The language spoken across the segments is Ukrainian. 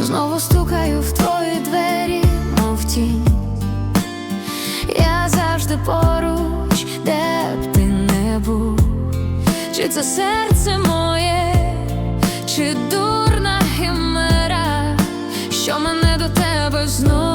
Знову стукаю в твої двері, мов тінь. Я завжди поруч, де б ти не був. Чи це серце моє, чи дурна химера, що мене до тебе знову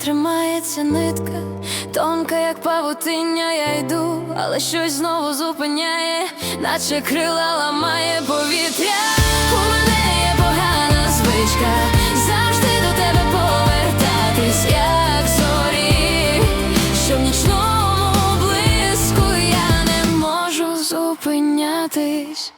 тримається нитка, тонка, як павутиння, я йду, але щось знову зупиняє, наче крила ламає повітря. У мене є погана звичка, завжди до тебе повертатись, як зорі, що в блиску я не можу зупинятись.